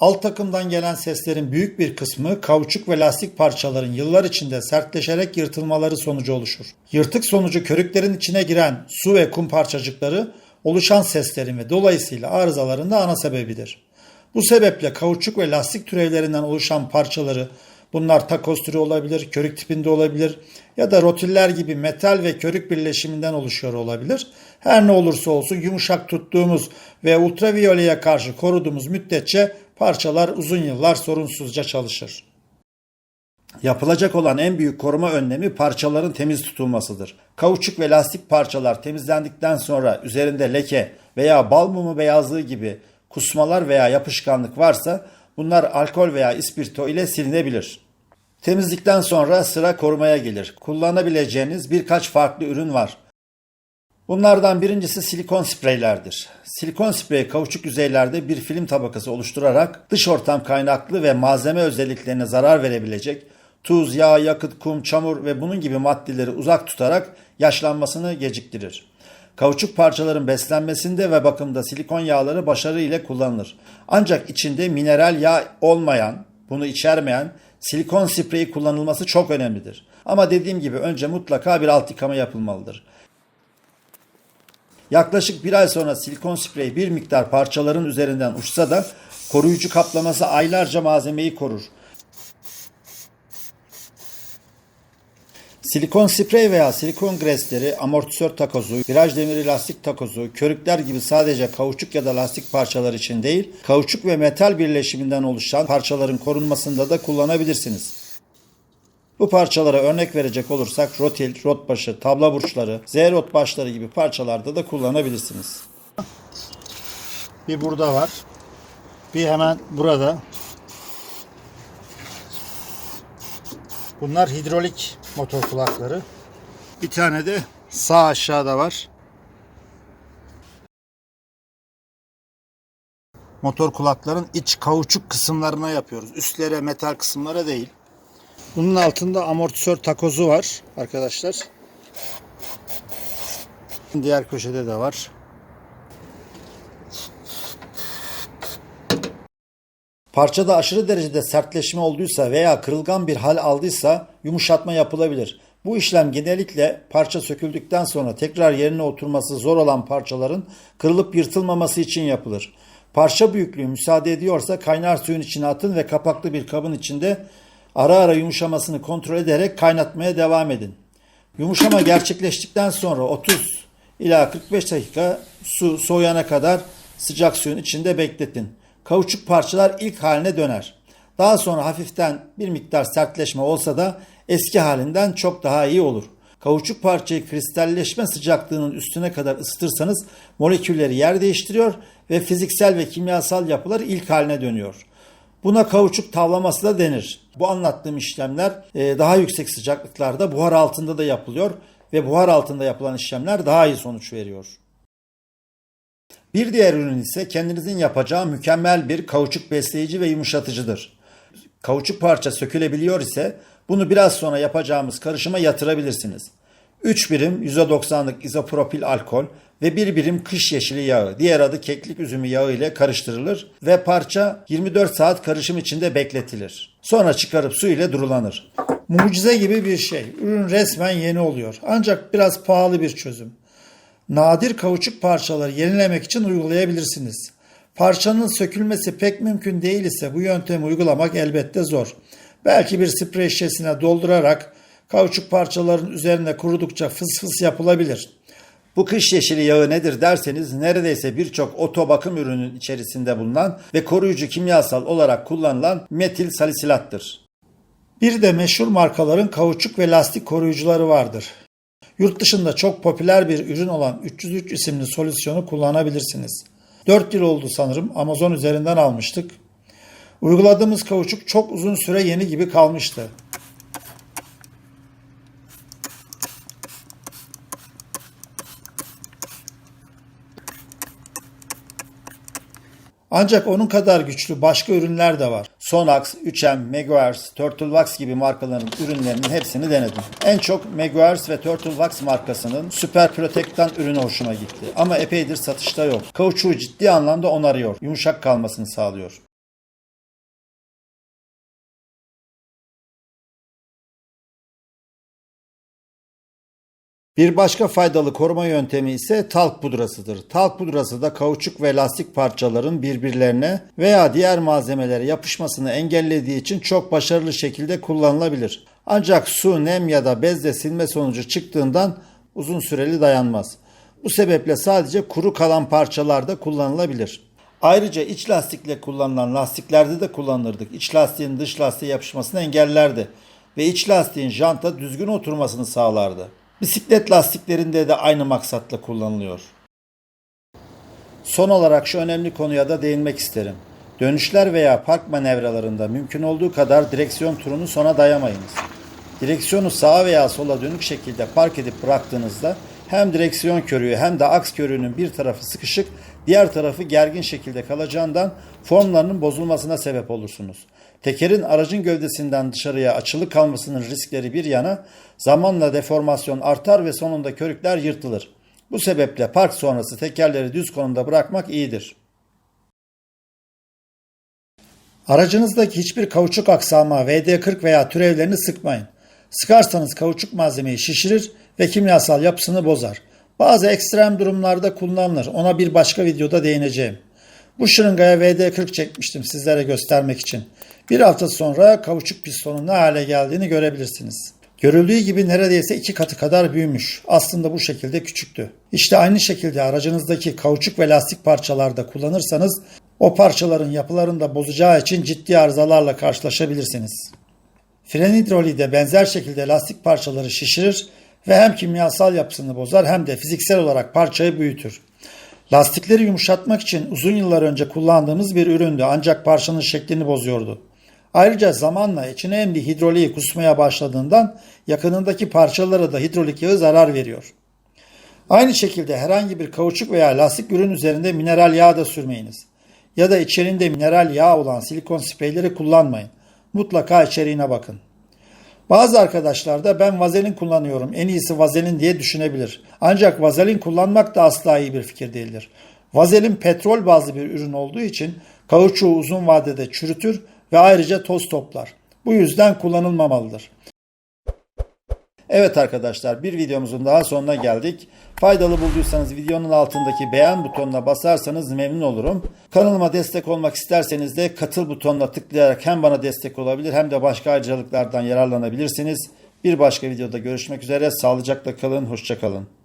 Alt takımdan gelen seslerin büyük bir kısmı kauçuk ve lastik parçaların yıllar içinde sertleşerek yırtılmaları sonucu oluşur. Yırtık sonucu körüklerin içine giren su ve kum parçacıkları oluşan seslerin ve dolayısıyla arızaların da ana sebebidir. Bu sebeple kauçuk ve lastik türevlerinden oluşan parçaları bunlar takoz türü olabilir, körük tipinde olabilir ya da rotiller gibi metal ve körük birleşiminden oluşuyor olabilir. Her ne olursa olsun yumuşak tuttuğumuz ve ultraviyoleye karşı koruduğumuz müddetçe parçalar uzun yıllar sorunsuzca çalışır. Yapılacak olan en büyük koruma önlemi parçaların temiz tutulmasıdır. Kauçuk ve lastik parçalar temizlendikten sonra üzerinde leke veya bal mumu beyazlığı gibi kusmalar veya yapışkanlık varsa bunlar alkol veya ispirto ile silinebilir. Temizlikten sonra sıra korumaya gelir. Kullanabileceğiniz birkaç farklı ürün var. Bunlardan birincisi silikon spreylerdir. Silikon sprey kauçuk yüzeylerde bir film tabakası oluşturarak dış ortam kaynaklı ve malzeme özelliklerine zarar verebilecek tuz, yağ, yakıt, kum, çamur ve bunun gibi maddeleri uzak tutarak yaşlanmasını geciktirir. Kauçuk parçaların beslenmesinde ve bakımda silikon yağları başarı ile kullanılır. Ancak içinde mineral yağ olmayan, bunu içermeyen silikon spreyi kullanılması çok önemlidir. Ama dediğim gibi önce mutlaka bir alt yıkama yapılmalıdır. Yaklaşık bir ay sonra silikon sprey bir miktar parçaların üzerinden uçsa da koruyucu kaplaması aylarca malzemeyi korur. Silikon sprey veya silikon gresleri, amortisör takozu, viraj demiri lastik takozu, körükler gibi sadece kauçuk ya da lastik parçalar için değil, kauçuk ve metal birleşiminden oluşan parçaların korunmasında da kullanabilirsiniz. Bu parçalara örnek verecek olursak rotil, rot başı, tabla burçları, Z rot başları gibi parçalarda da kullanabilirsiniz. Bir burada var. Bir hemen burada. Bunlar hidrolik motor kulakları. Bir tane de sağ aşağıda var. Motor kulakların iç kauçuk kısımlarına yapıyoruz. Üstlere metal kısımlara değil. Bunun altında amortisör takozu var arkadaşlar. Diğer köşede de var. Parçada aşırı derecede sertleşme olduysa veya kırılgan bir hal aldıysa yumuşatma yapılabilir. Bu işlem genellikle parça söküldükten sonra tekrar yerine oturması zor olan parçaların kırılıp yırtılmaması için yapılır. Parça büyüklüğü müsaade ediyorsa kaynar suyun içine atın ve kapaklı bir kabın içinde ara ara yumuşamasını kontrol ederek kaynatmaya devam edin. Yumuşama gerçekleştikten sonra 30 ila 45 dakika su soğuyana kadar sıcak suyun içinde bekletin. Kauçuk parçalar ilk haline döner. Daha sonra hafiften bir miktar sertleşme olsa da eski halinden çok daha iyi olur. Kauçuk parçayı kristalleşme sıcaklığının üstüne kadar ısıtırsanız molekülleri yer değiştiriyor ve fiziksel ve kimyasal yapılar ilk haline dönüyor. Buna kauçuk tavlaması da denir. Bu anlattığım işlemler e, daha yüksek sıcaklıklarda buhar altında da yapılıyor ve buhar altında yapılan işlemler daha iyi sonuç veriyor. Bir diğer ürün ise kendinizin yapacağı mükemmel bir kauçuk besleyici ve yumuşatıcıdır. Kauçuk parça sökülebiliyor ise bunu biraz sonra yapacağımız karışıma yatırabilirsiniz. 3 birim %90'lık izopropil alkol ve 1 birim kış yeşili yağı, diğer adı keklik üzümü yağı ile karıştırılır ve parça 24 saat karışım içinde bekletilir. Sonra çıkarıp su ile durulanır. Mucize gibi bir şey. Ürün resmen yeni oluyor. Ancak biraz pahalı bir çözüm. Nadir kauçuk parçaları yenilemek için uygulayabilirsiniz. Parçanın sökülmesi pek mümkün değil ise bu yöntemi uygulamak elbette zor. Belki bir sprey şişesine doldurarak kauçuk parçaların üzerine kurudukça fıs fıs yapılabilir. Bu kış yeşili yağı nedir derseniz neredeyse birçok oto bakım ürünün içerisinde bulunan ve koruyucu kimyasal olarak kullanılan metil salisilattır. Bir de meşhur markaların kauçuk ve lastik koruyucuları vardır. Yurt dışında çok popüler bir ürün olan 303 isimli solüsyonu kullanabilirsiniz. 4 yıl oldu sanırım Amazon üzerinden almıştık. Uyguladığımız kauçuk çok uzun süre yeni gibi kalmıştı. Ancak onun kadar güçlü başka ürünler de var. Sonax, 3M, Meguiar's, Turtlewax gibi markaların ürünlerinin hepsini denedim. En çok Meguiar's ve Turtlewax markasının Super Protect'tan ürünü hoşuma gitti. Ama epeydir satışta yok. Kauçuğu ciddi anlamda onarıyor. Yumuşak kalmasını sağlıyor. Bir başka faydalı koruma yöntemi ise talk pudrasıdır. Talk pudrası da kauçuk ve lastik parçaların birbirlerine veya diğer malzemelere yapışmasını engellediği için çok başarılı şekilde kullanılabilir. Ancak su, nem ya da bezle silme sonucu çıktığından uzun süreli dayanmaz. Bu sebeple sadece kuru kalan parçalarda kullanılabilir. Ayrıca iç lastikle kullanılan lastiklerde de kullanılırdık. İç lastiğin dış lastiğe yapışmasını engellerdi ve iç lastiğin janta düzgün oturmasını sağlardı. Bisiklet lastiklerinde de aynı maksatla kullanılıyor. Son olarak şu önemli konuya da değinmek isterim. Dönüşler veya park manevralarında mümkün olduğu kadar direksiyon turunu sona dayamayınız. Direksiyonu sağa veya sola dönük şekilde park edip bıraktığınızda hem direksiyon körüğü hem de aks körüğünün bir tarafı sıkışık, diğer tarafı gergin şekilde kalacağından formlarının bozulmasına sebep olursunuz. Tekerin aracın gövdesinden dışarıya açılı kalmasının riskleri bir yana zamanla deformasyon artar ve sonunda körükler yırtılır. Bu sebeple park sonrası tekerleri düz konumda bırakmak iyidir. Aracınızdaki hiçbir kauçuk aksama VD40 veya türevlerini sıkmayın. Sıkarsanız kauçuk malzemeyi şişirir ve kimyasal yapısını bozar. Bazı ekstrem durumlarda kullanılır. Ona bir başka videoda değineceğim. Bu şırıngaya VD40 çekmiştim sizlere göstermek için. Bir hafta sonra kauçuk pistonun ne hale geldiğini görebilirsiniz. Görüldüğü gibi neredeyse iki katı kadar büyümüş. Aslında bu şekilde küçüktü. İşte aynı şekilde aracınızdaki kauçuk ve lastik parçalarda kullanırsanız o parçaların yapılarını da bozacağı için ciddi arızalarla karşılaşabilirsiniz. Fren hidroliği de benzer şekilde lastik parçaları şişirir ve hem kimyasal yapısını bozar hem de fiziksel olarak parçayı büyütür. Lastikleri yumuşatmak için uzun yıllar önce kullandığımız bir üründü ancak parçanın şeklini bozuyordu. Ayrıca zamanla içine emdiği hidroliği kusmaya başladığından yakınındaki parçalara da hidrolik yağı zarar veriyor. Aynı şekilde herhangi bir kauçuk veya lastik ürün üzerinde mineral yağ da sürmeyiniz. Ya da içerinde mineral yağ olan silikon spreyleri kullanmayın. Mutlaka içeriğine bakın. Bazı arkadaşlar da ben vazelin kullanıyorum en iyisi vazelin diye düşünebilir. Ancak vazelin kullanmak da asla iyi bir fikir değildir. Vazelin petrol bazlı bir ürün olduğu için kauçuğu uzun vadede çürütür ve ayrıca toz toplar. Bu yüzden kullanılmamalıdır. Evet arkadaşlar bir videomuzun daha sonuna geldik. Faydalı bulduysanız videonun altındaki beğen butonuna basarsanız memnun olurum. Kanalıma destek olmak isterseniz de katıl butonuna tıklayarak hem bana destek olabilir hem de başka ayrıcalıklardan yararlanabilirsiniz. Bir başka videoda görüşmek üzere. Sağlıcakla kalın, hoşçakalın.